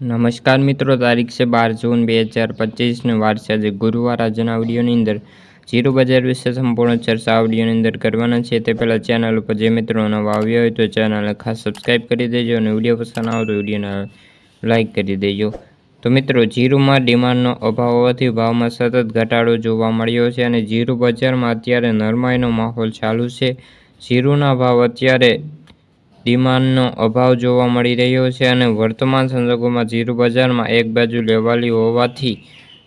નમસ્કાર મિત્રો, તારીખ છે બાર જૂન બે હજાર પચીસને વાર છે. આજે ગુરુવાર, આજના આવડીઓની અંદર જીરો બજાર વિશે સંપૂર્ણ ચર્ચા આવડીઓની અંદર કરવાના છે તે પહેલાં ચેનલ ઉપર જે મિત્રો નવા આવ્યા હોય તો ચેનલ ખાસ સબસ્ક્રાઈબ કરી દેજો અને વીડિયો પસંદ આવે તો વિડીયોને લાઇક કરી દેજો. તો મિત્રો, જીરુમાં ડિમાન્ડનો અભાવ હોવાથી ભાવમાં સતત ઘટાડો જોવા મળ્યો છે અને જીરુ બજારમાં અત્યારે નરમાઈનો માહોલ ચાલુ છે. જીરુના ભાવ અત્યારે ડિમાન્ડનો અભાવ જોવા મળી રહ્યો છે અને વર્તમાન સંજોગોમાં જીરુ બજારમાં એક બાજુ લેવાલી હોવાથી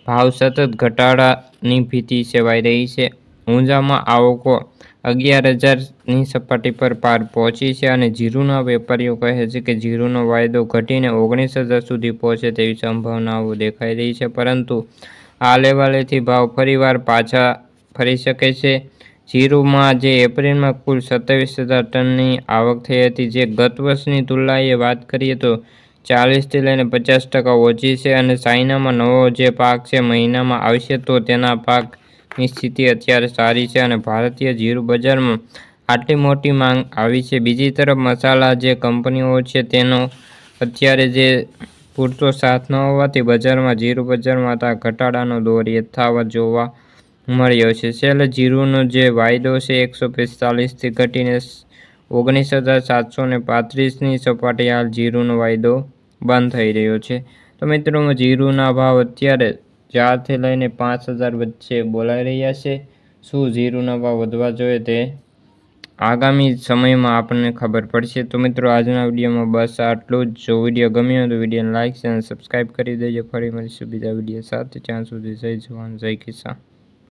ભાવ સતત ઘટાડાની ભીતિ સેવાઈ રહી છે. ઊંઝામાં આવકો અગિયાર હજારની સપાટી પર પાર પહોંચી છે અને જીરુના વેપારીઓ કહે છે કે જીરુનો વાયદો ઘટીને ઓગણીસ હજાર સુધી પહોંચે તેવી સંભાવનાઓ દેખાઈ રહી છે. પરંતુ આ લેવાલેથી ભાવ ફરીવાર પાછા ફરી શકે છે. જીરુમાં જે એપ્રિલમાં કુલ સત્તાવીસ હજાર ટનની આવક થઈ હતી, જે ગત વર્ષની તુલનાએ વાત કરીએ તો ચાલીસથી લઈને પચાસ ટકા ઓછી છે અને ચાઇનામાં નવો જે પાક છે મહિનામાં આવશે તો તેના પાકની સ્થિતિ અત્યારે સારી છે અને ભારતીય જીરું બજારમાં આટલી મોટી માંગ આવી છે. બીજી તરફ મસાલા જે કંપનીઓ છે તેનો અત્યારે જે પૂરતો સાથ ન હોવાથી બજારમાં, જીરું બજારમાં ઘટાડાનો દોર યથાવત જોવા મળ્યો છે. છેલ્લે જીરુનો જે વાયદો છે એકસો પિસ્તાલીસથી ઘટીને ઓગણીસ હજાર સાતસો ને પાંત્રીસની સપાટી હાલ જીરુનો વાયદો બંધ થઈ રહ્યો છે. તો મિત્રો, જીરુના ભાવ અત્યારે ચારથી લઈને પાંચ હજાર વચ્ચે બોલાઈ રહ્યા છે. શું જીરુના ભાવ વધવા જોઈએ તે આગામી સમયમાં આપણને ખબર પડશે. તો મિત્રો, આજના વિડીયોમાં બસ આટલું જ. જો વીડિયો ગમ્યો તો વિડીયોને લાઇક અને સબસ્ક્રાઈબ કરી દેજો. ફરી મળીશું બીજા વીડિયો સાથે. ત્યાં સુધી જય જવાન, જય કિસાન.